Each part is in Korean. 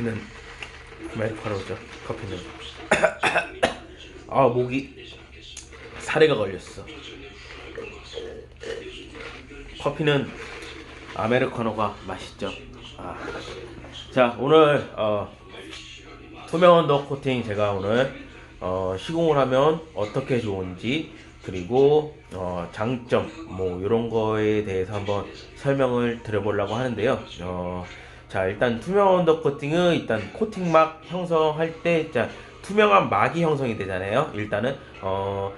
커피는 아메리카노죠. 커피는 아 목이 사례가 걸렸어. 커피는 아메리카노가 맛있죠. 아. 자 오늘 어, 투명 언더 코팅 제가 오늘 어, 시공을 하면 어떻게 좋은지 그리고 어, 장점 뭐 이런 거에 대해서 한번 설명을 드려보려고 하는데요. 어, 자 일단 투명 언더 코팅은 일단 코팅막 형성할 때 자, 투명한 막이 형성이 되잖아요. 일단은 어,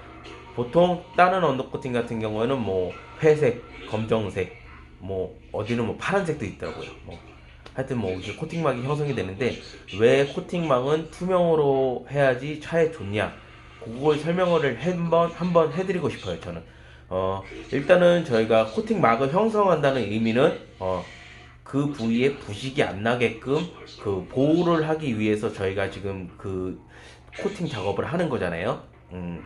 보통 다른 언더 코팅 같은 경우에는 뭐 회색, 검정색, 뭐 어디는 뭐 파란색도 있더라고요. 뭐 하여튼 뭐 이게 코팅막이 형성이 되는데 왜 코팅막은 투명으로 해야지 차에 좋냐? 그걸 설명을 한번 한번 해드리고 싶어요. 저는 어 일단은 저희가 코팅막을 형성한다는 의미는 어 그 부위에 부식이 안 나게끔 그 보호를 하기 위해서 저희가 지금 그 코팅 작업을 하는 거잖아요. 음.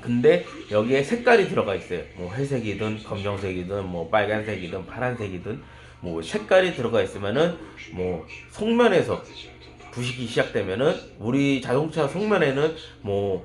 근데 여기에 색깔이 들어가 있어요. 뭐 회색이든 검정색이든 뭐 빨간색이든 파란색이든 뭐 색깔이 들어가 있으면은 뭐 속면에서 부식이 시작되면은 우리 자동차 속면에는 뭐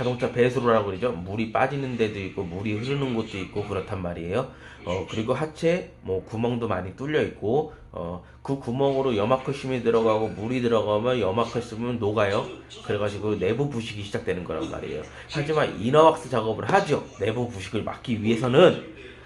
자동차 배수로라고 그러죠. 물이 빠지는 데도 있고 물이 흐르는 곳도 있고 그렇단 말이에요. 어 그리고 하체 뭐 구멍도 많이 뚫려 있고 어 그 구멍으로 염화칼슘이 들어가고 물이 들어가면 염화칼슘은 녹아요. 그래가지고 내부 부식이 시작되는 거란 말이에요. 하지만 이너왁스 작업을 하죠. 내부 부식을 막기 위해서는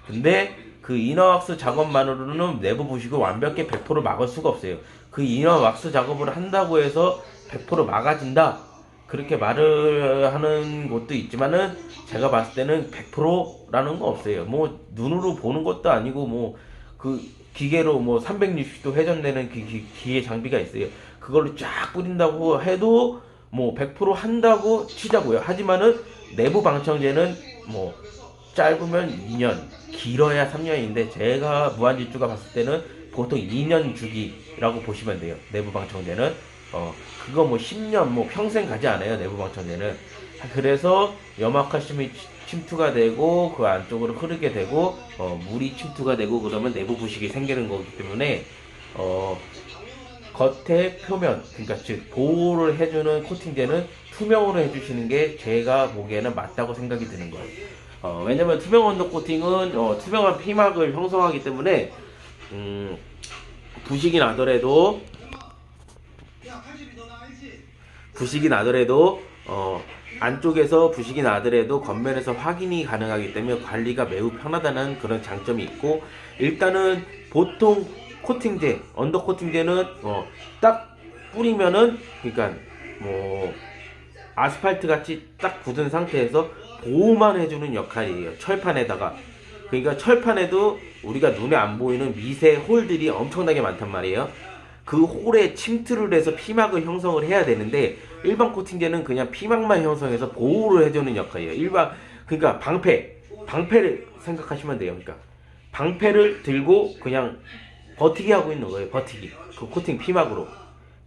근데 그 이너왁스 작업만으로는 내부 부식을 완벽히 100% 막을 수가 없어요. 그 이너왁스 작업을 한다고 해서 100% 막아진다. 그렇게 말을 하는 곳도 있지만은 제가 봤을 때는 100%라는 거 없어요. 뭐 눈으로 보는 것도 아니고 뭐 그 기계로 뭐 360도 회전되는 기, 기, 기계 장비가 있어요. 그걸로 쫙 뿌린다고 해도 뭐 100% 한다고 치자고요. 하지만은 내부 방청제는 뭐 짧으면 2년, 길어야 3년인데 제가 무한질주가 봤을 때는 보통 2년 주기라고 보시면 돼요. 내부 방청제는 어 그거 뭐 10년 뭐 평생 가지 않아요. 내부 방청제는 그래서 염화칼슘이 치- 침투가 되고 그 안쪽으로 흐르게 되고 어 물이 침투가 되고 그러면 내부 부식이 생기는 거기 때문에 어 겉에 표면 그러니까 즉 보호를 해주는 코팅제는 투명으로 해주시는 게 제가 보기에는 맞다고 생각이 드는 거예요. 어, 왜냐면 투명 언더 코팅은 어, 투명한 피막을 형성하기 때문에 음, 부식이 나더라도 부식이 나더라도 어, 안쪽에서 부식이 나더라도 겉면에서 확인이 가능하기 때문에 관리가 매우 편하다는 그런 장점이 있고 일단은 보통 코팅제 언더 코팅제는 어, 딱 뿌리면은 그러니까 뭐 아스팔트 같이 딱 굳은 상태에서 보호만 해주는 역할이에요. 철판에다가. 그러니까 철판에도 우리가 눈에 안 보이는 미세 홀들이 엄청나게 많단 말이에요. 그 홀에 침투를 해서 피막을 형성을 해야 되는데 일반 코팅제는 그냥 피막만 형성해서 보호를 해주는 역할이에요. 일반 그러니까 방패 방패를 생각하시면 돼요. 그러니까 방패를 들고 그냥 버티기 하고 있는 거예요. 버티기 그 코팅 피막으로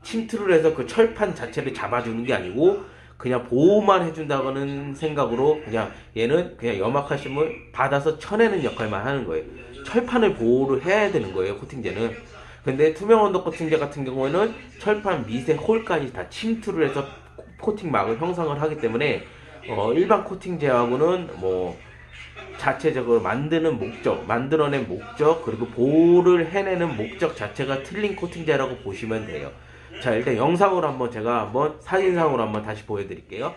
침투를 해서 그 철판 자체를 잡아주는 게 아니고 그냥 보호만 해준다고는 생각으로 그냥 얘는 그냥 염화칼슘을 받아서 쳐내는 역할만 하는 거예요. 철판을 보호를 해야 되는 거예요. 코팅제는. 근데 투명 언더 코팅제 같은 경우에는 철판 미세 홀까지 다 침투를 해서 코팅막을 형성을 하기 때문에 어, 일반 코팅제하고는 뭐 자체적으로 만드는 목적, 만들어낸 목적, 그리고 보호를 해내는 목적 자체가 틀린 코팅제라고 보시면 돼요. 자, 일단 영상으로 한번 제가 한번 사진상으로 한번 다시 보여드릴게요.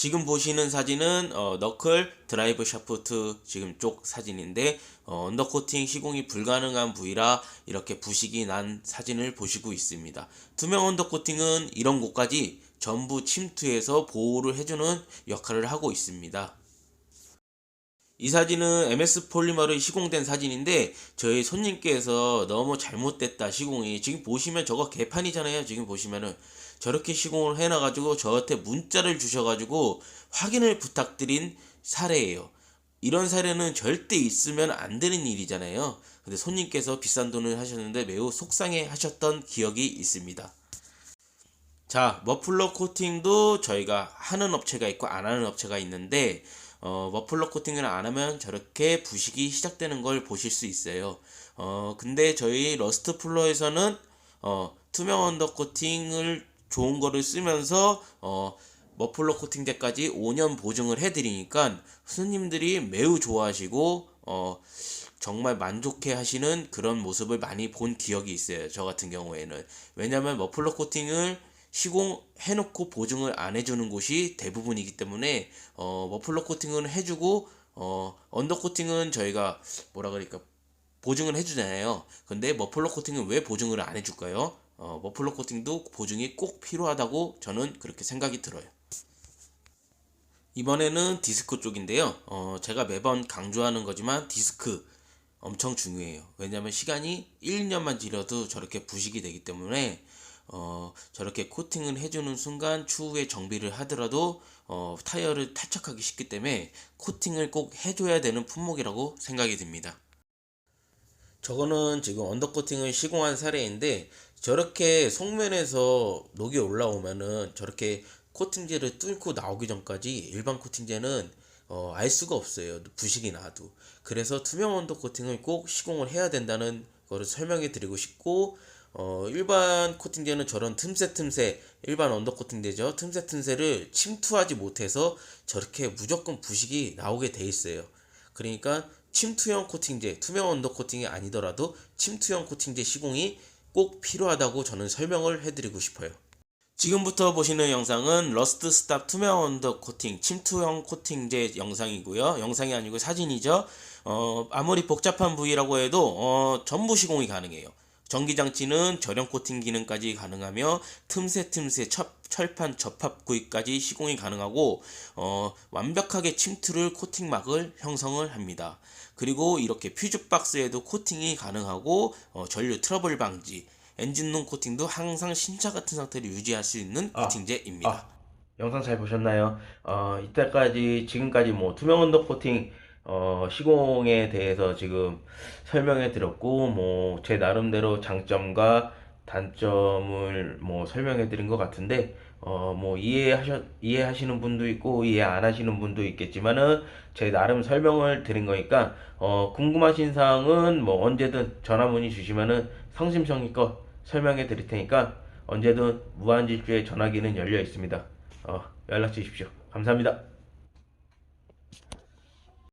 지금 보시는 사진은 어, 너클 드라이브 샤프트 지금 쪽 사진인데 어, 언더코팅 시공이 불가능한 부위라 이렇게 부식이 난 사진을 보시고 있습니다. 투명 언더코팅은 이런 곳까지 전부 침투해서 보호를 해주는 역할을 하고 있습니다. 이 사진은 MS 폴리머로 시공된 사진인데 저희 손님께서 너무 잘못됐다 시공이 지금 보시면 저거 개판이잖아요. 지금 보시면은 저렇게 시공을 해놔가지고 저한테 문자를 주셔가지고 확인을 부탁드린 사례예요. 이런 사례는 절대 있으면 안 되는 일이잖아요. 근데 손님께서 비싼 돈을 하셨는데 매우 속상해 하셨던 기억이 있습니다. 자, 머플러 코팅도 저희가 하는 업체가 있고 안 하는 업체가 있는데 어, 머플러 코팅을 안 하면 저렇게 부식이 시작되는 걸 보실 수 있어요. 어, 근데 저희 러스트 플러에서는 어, 투명 언더 코팅을 좋은 거를 쓰면서 어, 머플러 코팅제까지 5년 보증을 해드리니까 손님들이 매우 좋아하시고 어, 정말 만족해 하시는 그런 모습을 많이 본 기억이 있어요. 저 같은 경우에는. 왜냐면 머플러 코팅을 시공해놓고 보증을 안 해주는 곳이 대부분이기 때문에 어, 머플러 코팅은 해주고 어, 언더 코팅은 저희가 뭐라 그럴까 보증을 해주잖아요. 근데 머플러 코팅은 왜 보증을 안 해줄까요? 어, 머플러 코팅도 보증이 꼭 필요하다고 저는 그렇게 생각이 들어요. 이번에는 디스크 쪽인데요. 어, 제가 매번 강조하는 거지만 디스크 엄청 중요해요. 왜냐면 시간이 1, 2년만 지려도 저렇게 부식이 되기 때문에 어, 저렇게 코팅을 해주는 순간 추후에 정비를 하더라도 어, 타이어를 탈착하기 쉽기 때문에 코팅을 꼭 해줘야 되는 품목이라고 생각이 듭니다. 저거는 지금 언더코팅을 시공한 사례인데 저렇게 속면에서 녹이 올라오면은 저렇게 코팅제를 뚫고 나오기 전까지 일반 코팅제는 어, 알 수가 없어요. 부식이 나도. 그래서 투명 언더 코팅을 꼭 시공을 해야 된다는 거를 설명해 드리고 싶고 어, 일반 코팅제는 저런 틈새 틈새 일반 언더 코팅제죠. 틈새 틈새를 침투하지 못해서 저렇게 무조건 부식이 나오게 돼 있어요. 그러니까 침투형 코팅제, 투명 언더 코팅이 아니더라도 침투형 코팅제 시공이 꼭 필요하다고 저는 설명을 해드리고 싶어요. 지금부터 보시는 영상은 러스트 스탑 투명 언더 코팅 침투형 코팅제 영상이고요. 영상이 아니고 사진이죠. 어, 아무리 복잡한 부위라고 해도 어, 전부 시공이 가능해요. 전기장치는 절연 코팅 기능까지 가능하며 틈새 틈새 첩, 철판 접합 구입까지 시공이 가능하고 어, 완벽하게 침투를 코팅막을 형성을 합니다. 그리고 이렇게 퓨즈 박스에도 코팅이 가능하고 어, 전류 트러블 방지, 엔진룸 코팅도 항상 신차 같은 상태를 유지할 수 있는 아, 코팅제입니다. 아, 영상 잘 보셨나요? 어, 이때까지, 지금까지 뭐, 투명 언더 코팅, 어, 시공에 대해서 지금 설명해 드렸고, 뭐, 제 나름대로 장점과 단점을 뭐, 설명해 드린 것 같은데, 어, 뭐, 이해하셔, 이해하시는 분도 있고, 이해 안 하시는 분도 있겠지만은, 제 나름 설명을 드린 거니까, 어, 궁금하신 사항은 뭐, 언제든 전화 문의 주시면은 성심성의껏 설명해 드릴 테니까, 언제든 무한질주의 전화기는 열려 있습니다. 어, 연락 주십시오. 감사합니다.